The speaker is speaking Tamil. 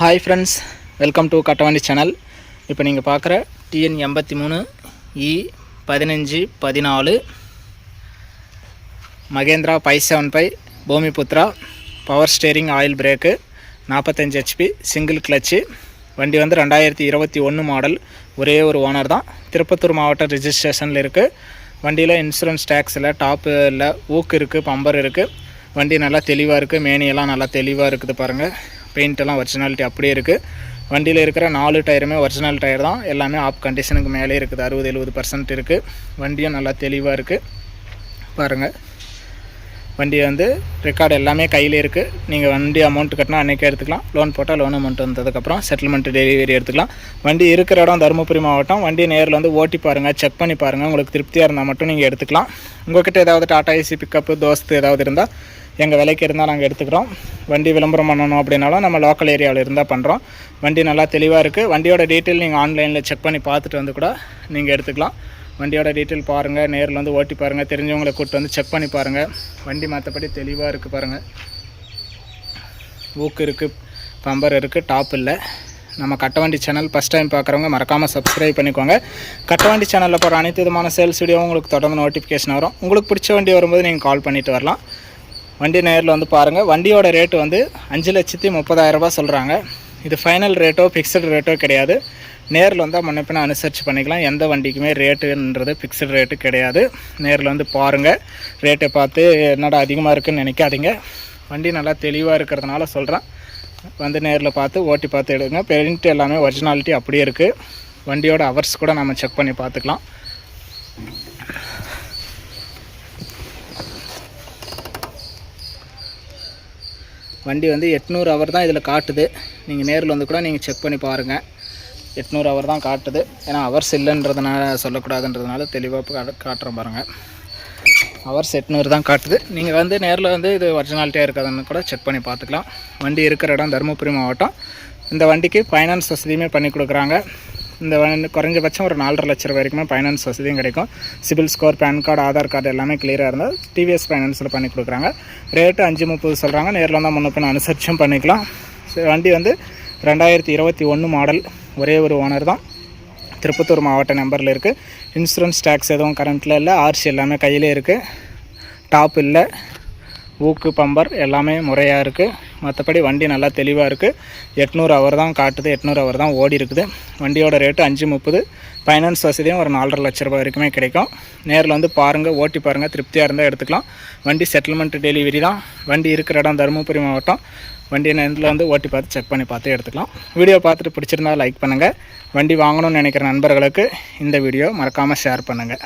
Hi friends welcome to Kattavandi channel இப்போ நீங்கள் பார்க்குற டிஎன் எண்பத்தி மூணு இ பதினஞ்சு பதினாலு Mahindra by seven by Bhumiputra power steering oil brake நாற்பத்தஞ்சு ஹெச்பி சிங்கிள் கிளச்சு வண்டி வந்து ரெண்டாயிரத்தி இருபத்தி ஒன்று மாடல் ஒரே ஒரு ஓனர் தான். திருப்பத்தூர் மாவட்ட ரிஜிஸ்ட்ரேஷனில் இருக்குது வண்டியில் இன்சூரன்ஸ் டேக்ஸ் இல்லை டாப்பு இல்லை ஊக்கு இருக்குது பம்பர் இருக்குது வண்டி நல்லா தெளிவாக இருக்குது மேனியெல்லாம் நல்லா தெளிவாக இருக்குது பாருங்கள் பெயிண்ட் எல்லாம் ஒரிஜினாலிட்டி அப்படியே இருக்குது வண்டியில் இருக்கிற நாலு டயருமே ஒரிஜினல் டயர் தான். எல்லாமே ஆப் கண்டிஷனுக்கு மேலே இருக்குது. அறுபது எழுபது பர்சன்ட் இருக்குது வண்டியும் நல்லா தெளிவாக இருக்குது பாருங்கள் வண்டி வந்து ரெக்கார்டு எல்லாமே கையில் இருக்குது நீங்கள் வண்டி அமௌண்ட் கட்டினா அன்றைக்கே எடுத்துக்கலாம். லோன் போட்டால் லோன் அமௌண்ட் வந்ததுக்கப்புறம் செட்டில்மெண்ட் டெலிவரி எடுத்துக்கலாம். வண்டி இருக்கிற இடம் தருமபுரி மாவட்டம். வண்டி நேரில் வந்து ஓட்டி பாருங்கள் செக் பண்ணி பாருங்கள் உங்களுக்கு திருப்தியாக இருந்தால் மட்டும் நீங்கள் எடுத்துக்கலாம். உங்கள்கிட்ட ஏதாவது டாடா ஏசி பிக்கப்பு தோஸ்து ஏதாவது இருந்தால் எங்கள் விலைக்கு இருந்தால் நாங்கள் எடுத்துக்கிறோம். வண்டி விளம்பரம் பண்ணணும் அப்படின்னாலும் நம்ம லோக்கல் ஏரியாவில் இருந்தால் பண்ணுறோம் வண்டி நல்லா தெளிவாக இருக்குது வண்டியோட டீட்டெயில் நீங்கள் ஆன்லைனில் செக் பண்ணி பார்த்துட்டு வந்து கூட நீங்கள் எடுத்துக்கலாம். வண்டியோட டீட்டெயில் பாருங்கள் நேரில் வந்து ஓட்டி பாருங்கள் தெரிஞ்சவங்களை கூப்பிட்டு வந்து செக் பண்ணி பாருங்கள் வண்டி மற்றபடி தெளிவாக இருக்குது பாருங்கள் ஊக்கு இருக்குது பம்பர் இருக்குது டாப் இல்லை. நம்ம கட்டவண்டி சேனல் ஃபஸ்ட் டைம் பார்க்குறவங்க மறக்காமல் சப்ஸ்கிரைப் பண்ணிக்கோங்க. கட்டவண்டி சேனலில் போகிற அனைத்து விதமான சேல்ஸ் வீடியோ உங்களுக்கு தொடர்ந்து நோட்டிஃபிகேஷன் வரும். உங்களுக்கு பிடிச்ச வண்டி வரும்போது நீங்கள் கால் பண்ணிட்டு வரலாம். வண்டி நேரில் வந்து பாருங்கள் வண்டியோட ரேட்டு வந்து அஞ்சு லட்சத்தி முப்பதாயிரரூபா சொல்கிறாங்க இது ஃபைனல் ரேட்டோ ஃபிக்ஸ்டு ரேட்டோ கிடையாது. நேரில் வந்தால் முன்னப்பின அனுசரித்து பண்ணிக்கலாம். எந்த வண்டிக்குமே ரேட்டுன்றது ஃபிக்ஸ்டு ரேட்டு கிடையாது. நேரில் வந்து பாருங்கள் ரேட்டை பார்த்து என்னடா அதிகமாக இருக்குன்னு நினைக்காதீங்க. வண்டி நல்லா தெளிவாக இருக்கிறதுனால சொல்கிறேன் வந்து நேரில் பார்த்து ஓட்டி பார்த்து எடுங்க. பெயிண்ட் எல்லாமே ஒரிஜினாலிட்டி அப்படியே இருக்குது வண்டியோட ஹவர்ஸ் கூட நம்ம செக் பண்ணி பார்த்துக்கலாம். வண்டி வந்து எட்நூறு ஹவர் தான் இதில் காட்டுது. நீங்கள் நேரில் வந்து கூட நீங்கள் செக் பண்ணி பாருங்கள் எட்நூறு அவர் தான் காட்டுது. ஏன்னா ஹவர்ஸ் இல்லைன்றதுனால சொல்லக்கூடாதுன்றதுனால தெளிவாக காட்டுறோம் காட்டுறேன் பாருங்கள் ஹவர்ஸ் எட்நூறு தான் காட்டுது. நீங்கள் வந்து நேரில் வந்து இது ஒரிஜினாலிட்டியாக இருக்காதுன்னு கூட செக் பண்ணி பார்த்துக்கலாம். வண்டி இருக்கிற இடம் தருமபுரி மாவட்டம். இந்த வண்டிக்கு ஃபைனான்ஸ் வசதியுமே பண்ணி கொடுக்குறாங்க. இந்த குறைஞ்சபட்சம் ஒரு நாலரை லட்ச ரூபாய் வரைக்குமே ஃபைனான்ஸ் வசதியும் கிடைக்கும். CIBIL score PAN card Aadhaar card எல்லாமே கிளியராக இருந்தால் டிவிஎஸ் ஃபைனான்ஸில் பண்ணி கொடுக்குறாங்க. ரேட்டு அஞ்சு முப்பது சொல்கிறாங்க நேரில் வந்தால் முன்னப்பின் அனுசரிச்சும் பண்ணிக்கலாம். வண்டி வந்து ரெண்டாயிரத்தி இருபத்தி ஒன்று மாடல் ஒரே ஒரு ஓனர் தான். திருப்பத்தூர் மாவட்ட நம்பரில் இருக்குது இன்சூரன்ஸ் டேக்ஸ் எதுவும் கரண்ட்டில் இல்லை. ஆர்சி எல்லாமே கையிலே இருக்குது டாப் இல்லை. ஊக்கு பம்பர் எல்லாமே முறையாக இருக்குது மற்றபடி வண்டி நல்லா தெளிவாக இருக்குது எட்நூறு ஹவர் தான் காட்டுது எட்நூறு ஹவர் தான் ஓடி இருக்குது. வண்டியோட ரேட்டு அஞ்சு முப்பது. ஃபைனான்ஸ் வசதியும் ஒரு நாலரை லட்ச ரூபாய் வரைக்குமே கிடைக்கும். நேரில் வந்து பாருங்கள் ஓட்டி பாருங்கள் திருப்தியாக இருந்தால் எடுத்துக்கலாம். வண்டி செட்டில்மெண்ட் டெலிவரி தான். வண்டி இருக்கிற இடம் தருமபுரி மாவட்டம். வண்டி நேரில் வந்து ஓட்டி பார்த்து செக் பண்ணி பார்த்து எடுத்துக்கலாம். வீடியோ பார்த்துட்டு பிடிச்சிருந்தா லைக் பண்ணுங்கள் வண்டி வாங்கணும்னு நினைக்கிற நண்பர்களுக்கு இந்த வீடியோ மறக்காமல் ஷேர் பண்ணுங்கள்